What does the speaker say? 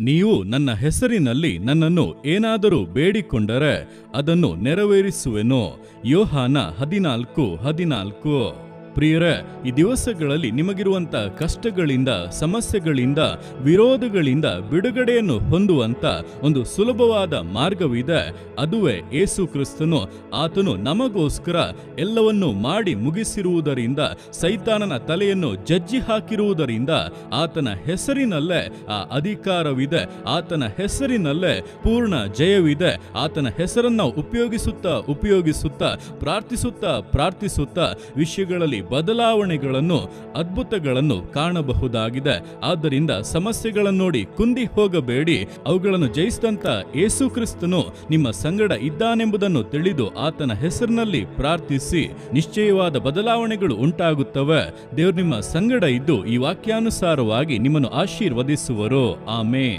ನೀವು ನನ್ನ ಹೆಸರಿನಲ್ಲಿ ನನ್ನನ್ನು ಏನಾದರೂ ಬೇಡಿಕೊಂಡರೆ ಅದನ್ನು ನೆರವೇರಿಸುವೆನು. ಯೋಹಾನ ಹದಿನಾಲ್ಕು ಹದಿನಾಲ್ಕು. ಪ್ರಿಯರೇ, ಈ ದಿವಸಗಳಲ್ಲಿ ನಿಮಗಿರುವಂತ ಕಷ್ಟಗಳಿಂದ, ಸಮಸ್ಯೆಗಳಿಂದ, ವಿರೋಧಗಳಿಂದ ಬಿಡುಗಡೆಯನ್ನು ಹೊಂದುವಂತ ಒಂದು ಸುಲಭವಾದ ಮಾರ್ಗವಿದೆ. ಅದುವೇ ಏಸು ಕ್ರಿಸ್ತನು. ಆತನು ನಮಗೋಸ್ಕರ ಎಲ್ಲವನ್ನು ಮಾಡಿ ಮುಗಿಸಿರುವುದರಿಂದ, ಸೈತಾನನ ತಲೆಯನ್ನು ಜಜ್ಜಿ ಹಾಕಿರುವುದರಿಂದ ಆತನ ಹೆಸರಿನಲ್ಲೇ ಆ ಅಧಿಕಾರವಿದೆ. ಆತನ ಹೆಸರಿನಲ್ಲೇ ಪೂರ್ಣ ಜಯವಿದೆ. ಆತನ ಹೆಸರನ್ನ ಉಪಯೋಗಿಸುತ್ತಾ ಉಪಯೋಗಿಸುತ್ತಾ, ಪ್ರಾರ್ಥಿಸುತ್ತಾ ಪ್ರಾರ್ಥಿಸುತ್ತಾ, ವಿಷಯಗಳಲ್ಲಿ ಬದಲಾವಣೆಗಳನ್ನು, ಅದ್ಭುತಗಳನ್ನು ಕಾಣಬಹುದಾಗಿದೆ. ಆದ್ದರಿಂದ ಸಮಸ್ಯೆಗಳನ್ನು ನೋಡಿ ಕುಂದಿ ಹೋಗಬೇಡಿ. ಅವುಗಳನ್ನು ಜಯಿಸಿದಂತ ಯೇಸು ಕ್ರಿಸ್ತನು ನಿಮ್ಮ ಸಂಗಡ ಇದ್ದಾನೆಂಬುದನ್ನು ತಿಳಿದು ಆತನ ಹೆಸರಿನಲ್ಲಿ ಪ್ರಾರ್ಥಿಸಿ. ನಿಶ್ಚಯವಾದ ಬದಲಾವಣೆಗಳು ಉಂಟಾಗುತ್ತವೆ. ದೇವರು ನಿಮ್ಮ ಸಂಗಡ ಇದ್ದು ಈ ವಾಕ್ಯಾನುಸಾರವಾಗಿ ನಿಮ್ಮನ್ನು ಆಶೀರ್ವದಿಸುವರು. ಆಮೇ